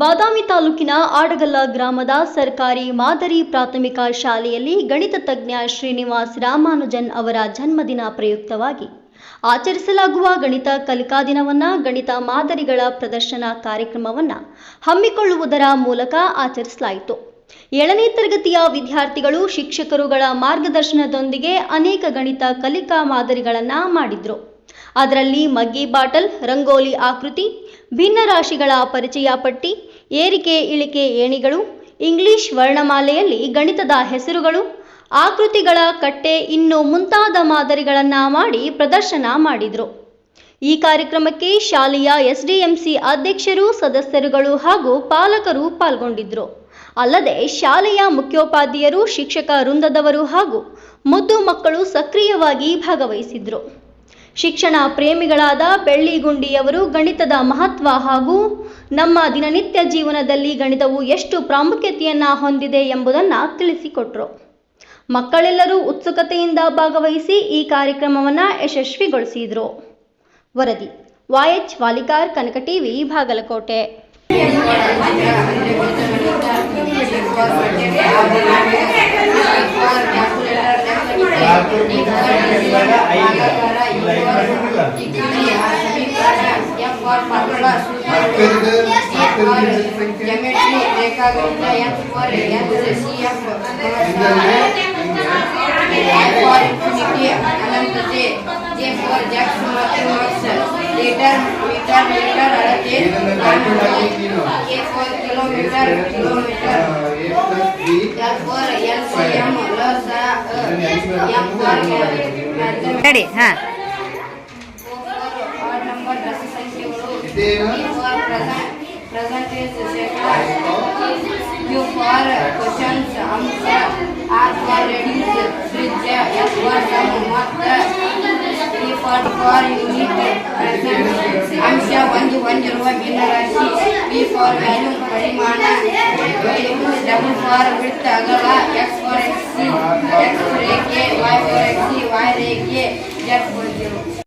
ಬಾದಾಮಿ ತಾಲೂಕಿನ ಆಡಗಲ್ಲ ಗ್ರಾಮದ ಸರ್ಕಾರಿ ಮಾದರಿ ಪ್ರಾಥಮಿಕ ಶಾಲೆಯಲ್ಲಿ ಗಣಿತ ತಜ್ಞ ಶ್ರೀನಿವಾಸ್ ರಾಮಾನುಜನ್ ಅವರ ಜನ್ಮದಿನ ಪ್ರಯುಕ್ತವಾಗಿ ಆಚರಿಸಲಾಗುವ ಗಣಿತ ಕಲಿಕಾ ದಿನವನ್ನ ಗಣಿತ ಮಾದರಿಗಳ ಪ್ರದರ್ಶನ ಕಾರ್ಯಕ್ರಮವನ್ನ ಹಮ್ಮಿಕೊಳ್ಳುವುದರ ಮೂಲಕ ಆಚರಿಸಲಾಯಿತು. ಏಳನೇ ತರಗತಿಯ ವಿದ್ಯಾರ್ಥಿಗಳು ಶಿಕ್ಷಕರುಗಳ ಮಾರ್ಗದರ್ಶನದೊಂದಿಗೆ ಅನೇಕ ಗಣಿತ ಕಲಿಕಾ ಮಾದರಿಗಳನ್ನ ಮಾಡಿದ್ರು. ಅದರಲ್ಲಿ ಮಗ್ಗಿ ಬಾಟಲ್, ರಂಗೋಲಿ ಆಕೃತಿ ಭಿನ್ನ ರಾಶಿಗಳ ಪರಿಚಯ ಪಟ್ಟಿ ಏರಿಕೆ ಇಳಿಕೆ ಏಣಿಗಳು, ಇಂಗ್ಲಿಷ್ ವರ್ಣಮಾಲೆಯಲ್ಲಿ ಗಣಿತದ ಹೆಸರುಗಳು, ಆಕೃತಿಗಳ ಕಟ್ಟೆ ಇನ್ನು ಮುಂತಾದ ಮಾದರಿಗಳನ್ನು ಮಾಡಿ ಪ್ರದರ್ಶನ ಮಾಡಿದರು. ಈ ಕಾರ್ಯಕ್ರಮಕ್ಕೆ ಶಾಲೆಯ ಎಸ್ಡಿಎಂಸಿ ಅಧ್ಯಕ್ಷರು, ಸದಸ್ಯರುಗಳು ಹಾಗೂ ಪಾಲಕರು ಪಾಲ್ಗೊಂಡಿದ್ದರು ಅಲ್ಲದೆ ಶಾಲೆಯ ಮುಖ್ಯೋಪಾಧ್ಯಾಯರು, ಶಿಕ್ಷಕ ವೃಂದದವರು ಹಾಗೂ ಮುದ್ದು ಮಕ್ಕಳು ಸಕ್ರಿಯವಾಗಿ ಭಾಗವಹಿಸಿದ್ರು. ಶಿಕ್ಷಣ ಪ್ರೇಮಿಗಳಾದ ಬೆಳ್ಳಿಗುಂಡಿಯವರು ಗಣಿತದ ಮಹತ್ವ ಹಾಗೂ ನಮ್ಮ ದಿನನಿತ್ಯ ಜೀವನದಲ್ಲಿ ಗಣಿತವು ಎಷ್ಟು ಪ್ರಾಮುಖ್ಯತೆಯನ್ನ ಹೊಂದಿದೆ ಎಂಬುದನ್ನು ತಿಳಿಸಿಕೊಟ್ರು. ಮಕ್ಕಳೆಲ್ಲರೂ ಉತ್ಸುಕತೆಯಿಂದ ಭಾಗವಹಿಸಿ ಈ ಕಾರ್ಯಕ್ರಮವನ್ನು ಯಶಸ್ವಿಗೊಳಿಸಿದ್ರು. ವರದಿ YH Valikar, Kanaka TV, Bagalkote. ರೇಖಾಗಣಿತ F for S C F for infinity ಅನಂತತೆ J for jacks ಮತ್ತು ಮಾರ್ಕ್ಸ್ ಲೀಟರ್ ಮೀಟರ್ ಮೀಟರ್ ಅಳತೆ A for kilometre kilometre L for L C M ಲ ಸ ಎಂ ಫಾರ್ ರೆಡಿ ಹಾ तेन present is second you for questions answer are for reduce bridge s for sum math e for for unit present ಅಂಶ ಒಂದು ಹೊಂದಿರುವ ಭಿನ್ನರಾಶಿ P for value ಪರಿಮಾಣ double for width ಅಗಲ X for X C X ರೇಖೆ Y for X C Y ರೇಖೆ Z ಹೊಂದಿರು